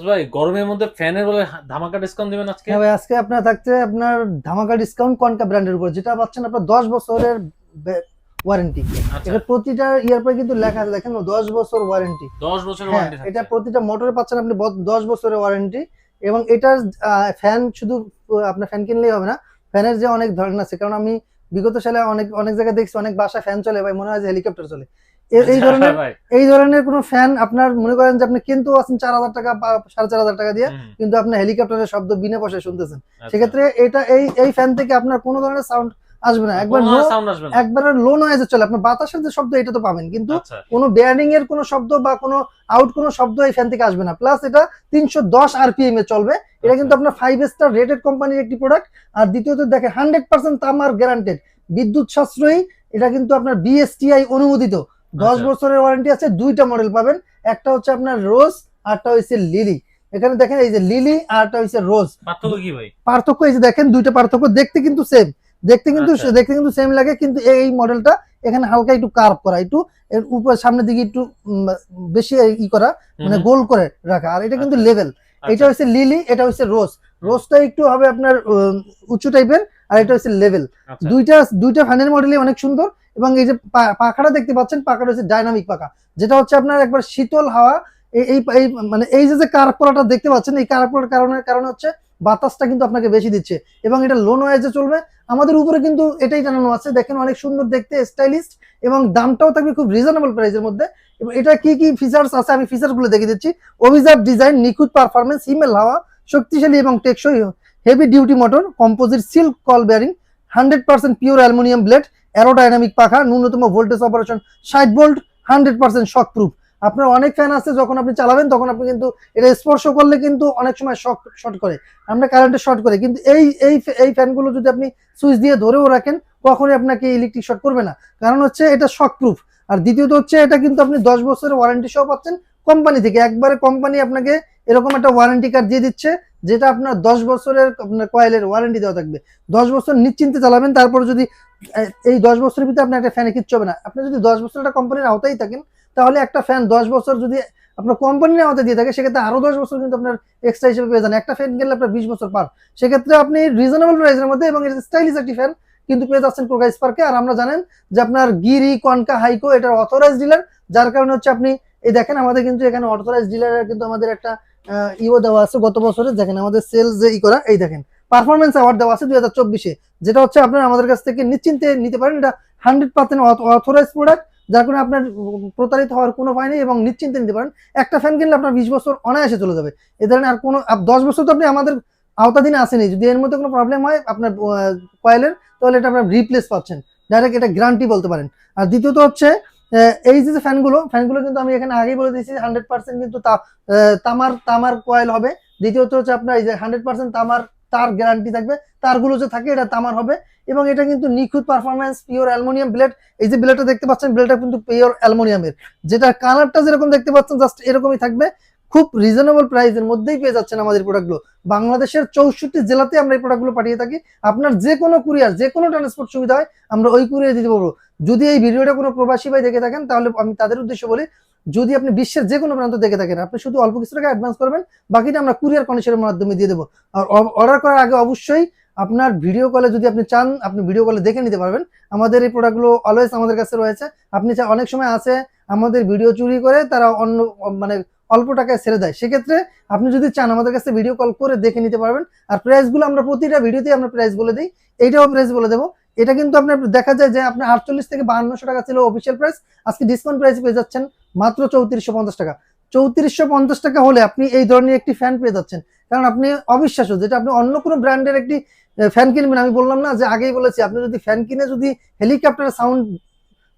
ভাই গরমের মধ্যে ফ্যানের বলে ধামাকা ডিসকাউন্ট দিবেন আজকে? হ্যাঁ ভাই আজকে আপনার থাকছে আপনার ধামাকা ডিসকাউন্ট কনকা ব্র্যান্ডের উপর যেটা পাচ্ছেন আপনার দশ বছরের ওয়ারেন্টি আচ্ছা। এটা প্রতিটা ইয়ার পরে কিন্তু লেখা আছে দেখেন দশ বছর ওয়ারেন্টি 10 বছরের হ্যাঁ ওয়ারেন্টি এটা প্রতিটা মোটরে পাচ্ছেন আপনি ব- দশ বছরের ওয়ারেন্টি এবং এটার ফ্যান শুধু আপনার ফ্যান কিনলেই হবে না ফ্যানের যে অনেক ধরনের আছে কারণ আমি বিগত সালে অনেক অনেক জায়গায় দেখছি অনেক বাসা ফ্যান চলে ভাই মনে হয় যে হেলিকপ্টার চলে। এই ধরনের ভাই। এই ধরনের কোনো ফ্যান আপনার মনে করেন যে আপনি কিনতেও আছেন চার হাজার টাকা বা সাড়ে চার হাজার টাকা দিয়ে কিন্তু আপনি হেলিকপ্টারের শব্দ বিনা পয়সায় শুনতেছেন। আচ্ছা। সেক্ষেত্রে এটা এই এই ফ্যান থেকে আপনার কোনো ধরনের সাউন্ড আসবে না। একবার একবার লো নয়েজে চলে। আপনার বাতাসের যে শব্দ এটা তো পাবেন। কিন্তু আচ্ছা। কোনো বেয়ারিং এর কোনো শব্দ বা কোনো আউট কোনো শব্দ এই ফ্যান থেকে আসবে না। প্লাস এটা তিনশো দশ আরপিএম এ চলবে। এটা কিন্তু আপনার ফাইভ স্টার রেটেড কোম্পানির একটি প্রোডাক্ট আর দ্বিতীয়ত দেখে হান্ড্রেড পার্সেন্ট তামার গ্যারান্টেড বিদ্যুৎ সাশ্রয়ী এটা কিন্তু আপনার বিএসটিআই অনুমোদিত। দশ আচ্ছা। বছরের ওয়ারেন্টি আছে দুইটা মডেল পাবেন। একটা হচ্ছে আপনার রোজ আরটা হচ্ছে লিলি এখানে দেখেন এই যে লিলি আরটা হচ্ছে রোজ পার্থক্য কি ভাই? পার্থক্য এই যে দেখেন দুইটা পার্থক্য। দেখতে কিন্তু সেম দেখতে কিন্তু আচ্ছা। দেখতে কিন্তু সেম লাগে কিন্তু এই মডেলটা এখানে হালকা একটু কার্ভ করা একটু এর উপর সামনের দিকে একটু বেশি ই করা মানে গোল করে রাখা। আর এটা কিন্তু আচ্ছা। লেভেল আচ্ছা, এটা হচ্ছে লিলি এটা হচ্ছে রোজ রোজটা একটু হবে আপনার উঁচু টাইপের আর এটা হচ্ছে লেভেল আচ্ছা। দুইটা দুইটা ফ্যানের মডেলই অনেক সুন্দর এবং এই যে পাখাটা দেখতে পাচ্ছেন পাখাটা হচ্ছে ডাইনামিক পাখা। যেটা হচ্ছে আপনার একবার শীতল হাওয়া এই মানে এই যে যে কার্ভ করাটা দেখতে পাচ্ছেন এই কার্ভ করার কারণে কারণে হচ্ছে বাতাসটা কিন্তু আপনাকে বেশি দিচ্ছে। এবং এটা লো নয়েজে চলবে। আমাদের উপরে কিন্তু এটাই জানানো আছে। দেখেন অনেক সুন্দর দেখতে স্টাইলিস্ট এবং দামটাও থাকবে খুব রিজনেবল প্রাইসের মধ্যে। এবং এটা কি কি ফিচার্স আছে আমি ফিচারগুলো দেখে দিচ্ছি। অভিজাত ডিজাইন নিখুঁত পারফরমেন্স হিমেল হাওয়া, শক্তিশালী এবং টেকসই হেভি ডিউটি মোটর কম্পোজিট সিল্ক call bearing hundred percent pure aluminium blade aerodynamic পাখা, ন্যূনতম ভোল্টেজ অপারেশন ষাট volt hundred percent shock proof আপনার অনেক ফ্যান আছে, যখন আপনি চালাবেন, তখন আপনি কিন্তু এটা স্পর্শ করলে কিন্তু অনেক সময় শক শর্ট করে। আমরা কারেন্টে শর্ট করে। কিন্তু এই এই এই ফ্যানগুলো যদি আপনি সুইচ দিয়ে ধরেও রাখেন, কখনোই আপনাকে ইলেকট্রিক শর্ট করবে না। কারণ হচ্ছে এটা শক প্রুফ আর দ্বিতীয়ত হচ্ছে এটা কিন্তু আপনি দশ বছরের ওয়ারেন্টি সহ পাচ্ছেন কোম্পানি থেকে। একবারে কোম্পানি আপনাকে এরকম একটা ওয়ারেন্টি কার্ড দিয়ে দিচ্ছে, যেটা আপনার দশ বছরের আপনার কয়েলের ওয়ারেন্টি দেওয়া থাকবে। দশ বছর নিশ্চিন্তে চালাবেন, তারপর যদি এই দশ বছরের ভিতরে আপনার একটা ফ্যানে কিচ্ছু হবে না। আপনি যদি দশ বছর একটা কোম্পানির আওতায় থাকেন তাহলে একটা ফ্যান দশ বছর যদি আপনার কোম্পানির আওতায় দিয়ে থাকে, সেক্ষেত্রে আরও দশ বছর কিন্তু আপনার এক্সট্রা হিসেবে পেয়ে যান। একটা ফ্যান গেলে আপনার বিশ বছর পার। সেক্ষেত্রে আপনি রিজনেবল প্রাইসের মধ্যে এবং স্টাইলিশ একটি ফ্যান কিন্তু পেয়ে যাচ্ছেন প্রোগাইস পার্কে আর আমরা জানেন যে আপনার গিরি কনকা হাইকো এটার অথরাইজ ডিলার যার কারণে হচ্ছে আপনি, এই দেখেন আমাদের কিন্তু এখানে অথরাইজ ডিলারের কিন্তু আমাদের একটা ইও দেওয়া আছে গত বছরে। দেখেন আমাদের সেলস যে ই করা, এই দেখেন। পারফরমেন্স অ্যাওয়ার্ড দেওয়া আছে দুই হাজার চব্বিশে। যেটা হচ্ছে আপনার আমাদের কাছ থেকে নিশ্চিন্তে নিতে পারেন। এটা হান্ড্রেড পার্সেন্ট অথরাইজ প্রোডাক্ট যার কারণে আপনার প্রতারিত হওয়ার কোনো ভয় নেই এবং নিশ্চিন্তে নিতে পারেন। একটা ফ্যান কিনলে আপনার বিশ বছর অনায়াসে চলে যাবে। এ ধরনের আর কোনো দশ বছর তো আপনি আমাদের আওতাধীনে আসেনি যদি এর মধ্যে কোনো প্রবলেম হয়, আপনার কয়েলের, তাহলে এটা আপনার রিপ্লেস পাচ্ছেন। ডাইরেক্ট এটা গ্যারান্টি বলতে পারেন। আর দ্বিতীয়ত হচ্ছে এই যে ফ্যানগুলো ফ্যানগুলো কিন্তু আমি এখানে আগেই বলে দিয়েছি হান্ড্রেড পার্সেন্ট কিন্তু তামার তামার কয়েল হবে। দ্বিতীয়ত হচ্ছে আপনার এই যে হান্ড্রেড পার্সেন্ট তামার তার গ্যারান্টি থাকবে, তারগুলো যে থাকে এটা তামার হবে। এবং এটা কিন্তু নিখুঁত পারফরমেন্স পিওর অ্যালুমিনিয়াম ব্লেড এই যে ব্লেডটা দেখতে পাচ্ছেন ব্লেডটা কিন্তু পিওর অ্যালুমিনিয়ামের যেটা কালারটা যেরকম দেখতে পাচ্ছেন জাস্ট এরকমই থাকবে। খুব রিজনেবল প্রাইসের মধ্যেই পেয়ে যাচ্ছেন আমাদের প্রোডাক্টগুলো বাংলাদেশের চৌষট্টি জেলাতে আমরা এই প্রোডাক্টগুলো পাঠিয়ে থাকি। আপনার যে কোনো কুরিয়ার যে কোনো ট্রান্সপোর্ট সুবিধা হয়, আমরা ওই কুরিয়ার দিতে পারব। যদি এই ভিডিওটা কোনো প্রবাসী ভাই দেখে থাকেন, তাহলে আমি তাদের উদ্দেশ্যে বলি যদি আপনি বিশ্বের যে কোনো প্রান্ত দেখে থাকেন, আপনি শুধু অল্প কিছু টাকা অ্যাডভান্স করবেন, বাকিটা আমরা কুরিয়ার কন্ডিশনের মাধ্যমে দিয়ে দেবো। আর অর্ডার করার আগে অবশ্যই আপনার ভিডিও কলে যদি আপনি চান, আপনি ভিডিও কলে দেখে নিতে পারবেন। আমাদের এই প্রোডাক্টগুলো অলওয়েজ আমাদের কাছে রয়েছে। আপনি অনেক সময় আছে, আমাদের ভিডিও চুরি করে তারা অন্য মানে অল্প টাকায় ছেড়ে দেয়। সেক্ষেত্রে আপনি যদি চান, আমাদের কাছে ভিডিও কল করে দেখে নিতে পারবেন। আর প্রাইসগুলো আমরা প্রতিটা ভিডিওতেই আমরা প্রাইস বলে দিই। এইটাও প্রাইস বলে দেবো। এটা কিন্তু আপনার, দেখা যায় যে আপনি আটচল্লিশ থেকে বাহান্নশো টাকা ছিল অফিসিয়াল প্রাইস আজকে ডিসকাউন্ট প্রাইস পেয়ে যাচ্ছেন। মাত্র চৌত্রিশশো পঞ্চাশ টাকা। চৌত্রিশশো পঞ্চাশ টাকা হলে আপনি এই ধরনের একটি ফ্যান পেয়ে যাচ্ছেন। কারণ আপনি অবিশ্বাস্য, যেটা আপনি অন্য কোনো ব্র্যান্ডের একটি ফ্যান কিনবেন। আমি বললাম না যে আগেই বলেছি, আপনি যদি ফ্যান কিনে যদি হেলিকপ্টারের সাউন্ড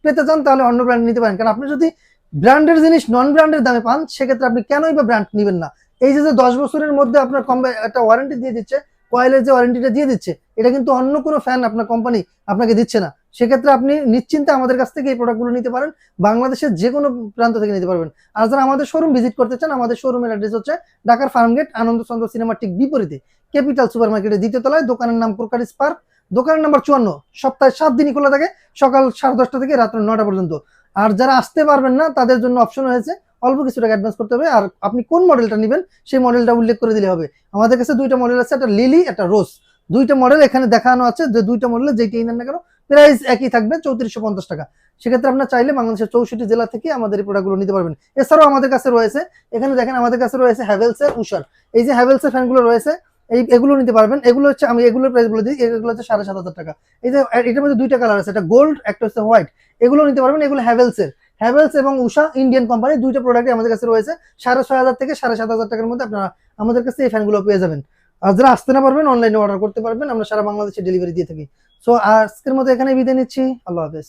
পেতে চান, তাহলে অন্য ব্র্যান্ড নিতে পারেন। কারণ আপনি যদি ব্র্যান্ডের জিনিস নন ব্র্যান্ডের দামে পান, সেক্ষেত্রে আপনি কেনই বা ব্র্যান্ড নেবেন না। এই যে দশ বছরের মধ্যে আপনার কম একটা ওয়ারেন্টি দিয়ে দিচ্ছে কয়েলের যে ওয়ারেন্টিটা দিয়ে দিচ্ছে এটা কিন্তু অন্য কোনো ফ্যান আপনার কোম্পানি আপনাকে দিচ্ছে না। সেক্ষেত্রে আপনি নিশ্চিন্তে আমাদের কাছ থেকে এই প্রোডাক্টগুলো নিতে পারেন, বাংলাদেশের যে কোনো প্রান্ত থেকে নিতে পারবেন। আর যারা আমাদের শোরুম ভিজিট করতে চান, আমাদের শোরুমের অ্যাড্রেস হচ্ছে ঢাকার ফার্মগেট আনন্দ চন্দ্র সিনেমার ঠিক বিপরীতে। ক্যাপিটাল সুপার মার্কেটের দ্বিতীয় তলায়, দোকানের নাম কোরকারিস পার্ক। দোকানের নাম্বার চুয়ান্ন, সপ্তাহে সাত দিনই খোলা থাকে, সকাল সাড়ে দশটা থেকে রাত্র নটা পর্যন্ত। আর যারা আসতে পারবেন না, তাদের জন্য অপশন হয়েছে অল্প কিছু টাকা অ্যাডভান্স করতে হবে। আর আপনি কোন মডেলটা নেবেন, সেই মডেলটা উল্লেখ করে দিলে হবে। আমাদের কাছে দুইটা মডেল আছে, একটা লিলি একটা রোজ দুইটা মডেল এখানে দেখানো আছে, যে দুইটা মডেলে যেটি নেন না কেন প্রাইস একই থাকবে চৌত্রিশশো পঞ্চাশ টাকা। সেক্ষেত্রে আপনার চাইলে বাংলাদেশের চৌষট্টি জেলা থেকে আমাদের এই প্রোডাক্টগুলো নিতে পারবেন। এছাড়াও আমাদের কাছে রয়েছে, এখানে দেখেন আমাদের কাছে রয়েছে হ্যাভেলসের উষার এই যে হ্যাভেলসের ফ্যানগুলো রয়েছে, এই এগুলো নিতে পারবেন। এগুলো হচ্ছে, আমি এগুলোর প্রাইস বলে দিই, এগুলো হচ্ছে সাড়ে সাত হাজার টাকা। এই যে এটার মধ্যে দুইটা কালার আছে, একটা গোল্ড একটা হচ্ছে হোয়াইট এগুলো নিতে পারবেন, এগুলো হ্যাভেলসের হ্যাভেলস এবং উষা ইন্ডিয়ান কোম্পানি দুইটা প্রোডাক্টই আমাদের কাছে রয়েছে, সাড়ে ছয় হাজার থেকে সাড়ে সাত হাজার টাকার মধ্যে আপনারা আমাদের কাছে এই ফ্যানগুলো পেয়ে যাবেন। আর যারা আসতে না পারবেন অনলাইনে অর্ডার করতে পারবেন। আমরা সারা বাংলাদেশে ডেলিভারি দিয়ে থাকি। সো আজকের মতো এখানে বিদায় নিচ্ছি। আল্লাহ হাফেজ।